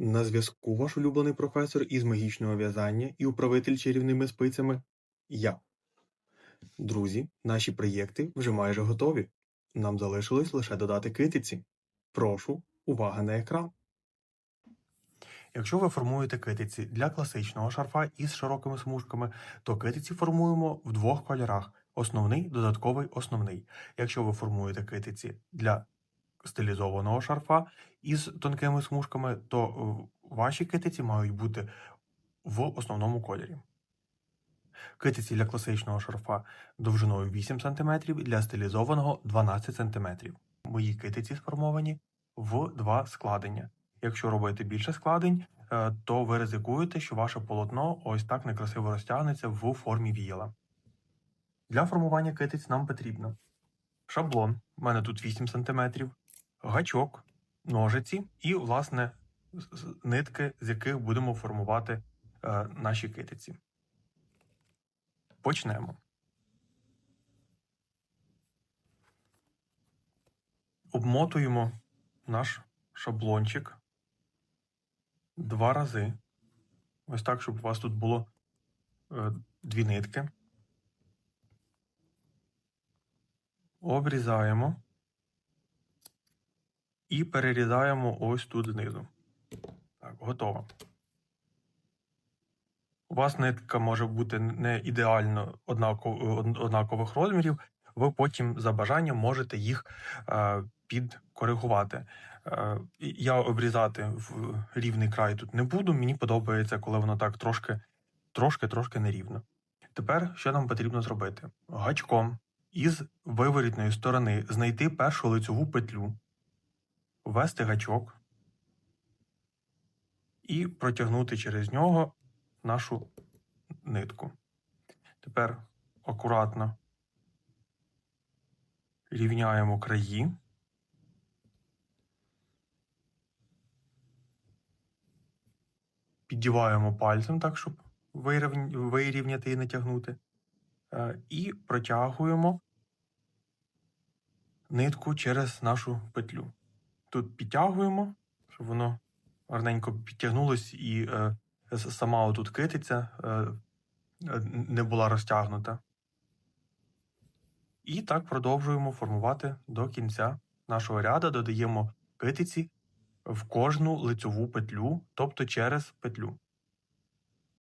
На зв'язку ваш улюблений професор із магічного в'язання і управитель чарівними спицями я. Друзі, наші проєкти вже майже готові. Нам залишилось лише додати китиці. Прошу, увага на екран. Якщо ви формуєте китиці для класичного шарфа із широкими смужками, то китиці формуємо в двох кольорах: основний, додатковий, основний. Якщо ви формуєте китиці для стилізованого шарфа із тонкими смужками, то е, ваші китиці мають бути в основному кольорі. Китиці для класичного шарфа довжиною 8 см, для стилізованого 12 см. Мої китиці сформовані в два складення. Якщо робити більше складень, е, то ви ризикуєте, що ваше полотно ось так некрасиво розтягнеться в формі віяла. Для формування китиць нам потрібно шаблон, у мене тут 8 см, гачок, ножиці і, власне, нитки, з яких будемо формувати е, наші китиці. Почнемо. Обмотуємо наш шаблончик два рази. Ось так, щоб у вас тут було е, дві нитки. Обрізаємо і перерізаємо ось тут знизу. Так, готово. У вас нитка може бути не ідеально однакових розмірів. Ви потім за бажанням можете їх е, підкоригувати. Е, я обрізати в рівний край тут не буду. Мені подобається, коли воно так трошки, трошки, трошки нерівно. Тепер що нам потрібно зробити? Гачком із виворітної сторони знайти першу лицьову петлю, ввести гачок і протягнути через нього нашу нитку. Тепер акуратно рівняємо краї. Піддіваємо пальцем так, щоб вирівняти і натягнути. Е, І протягуємо нитку через нашу петлю. Тут підтягуємо, щоб воно гарненько підтягнулось і е, сама отут китиця е, е, не була розтягнута. І так продовжуємо формувати до кінця нашого ряду, додаємо китиці в кожну лицьову петлю, тобто через петлю.